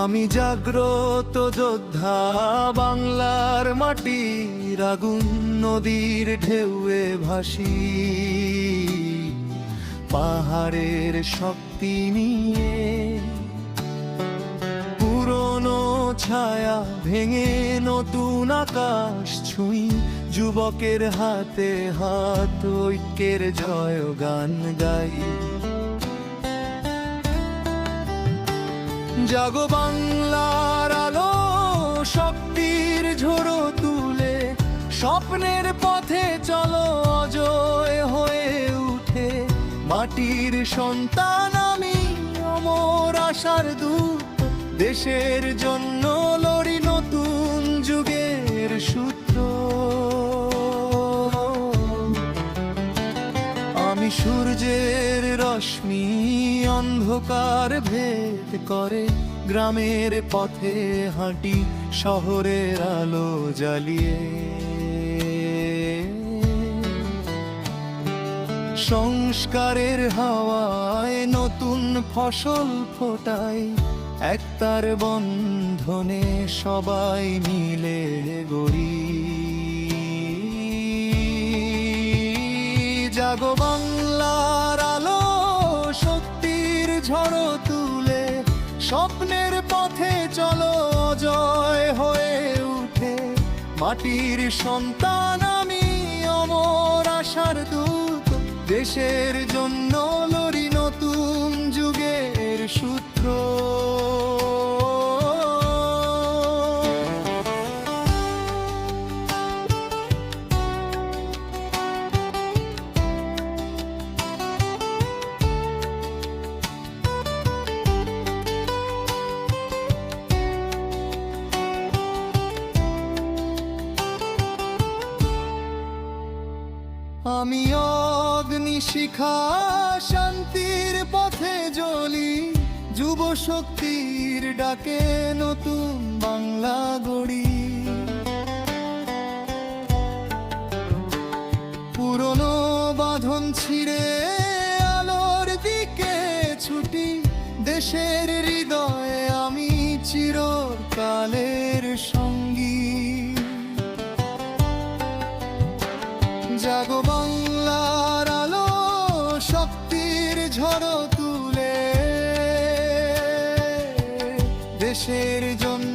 আমি জাগ্রত যোদ্ধা, বাংলার মাটির আগুন নদীর ঢেউয়ে ভাসি। পাহাড়ের শক্তি নিয়ে পুরনো ছায়া ভেঙে নতুন আকাশ ছুঁই, যুবকের হাতে হাত, ঐক্যের জয় গান গাই। জাগো বাংলার আলো, শক্তির ঝোড়ো তুলে, স্বপ্নের পথে চলো, অজয় হয়ে উঠে। মাটির সন্তান আমি, অমর আশার দূত। দেশের জন্য লড়ি নতুন যুগের সূত্র। আমি সূর্যের রশ্মি অন্ধকার ভেদ করে, গ্রামের পথে হাঁটি, শহরের আলো জ্বালিয়ে। সংস্কারের হাওয়ায় নতুন ফসল ফোটাই, একতার বন্ধনে সবাই মিলে গড়ি। জাগো স্বপ্নের পথে চলো জয় হয়ে উঠে। মাটির সন্তান আমি অমর আশার দূত। দেশের জন্য আমি অগ্নি শিখা শান্তির পথে জ্বলি, যুব শক্তির ডাকে নতুন বাংলা গড়ি। পুরনো বাঁধন ছিঁড়ে আলোর দিকে ছুটি, দেশের হৃদয়ে আমি চিরকালের সঙ্গী। ঝড় তুলে। দেশের জন্য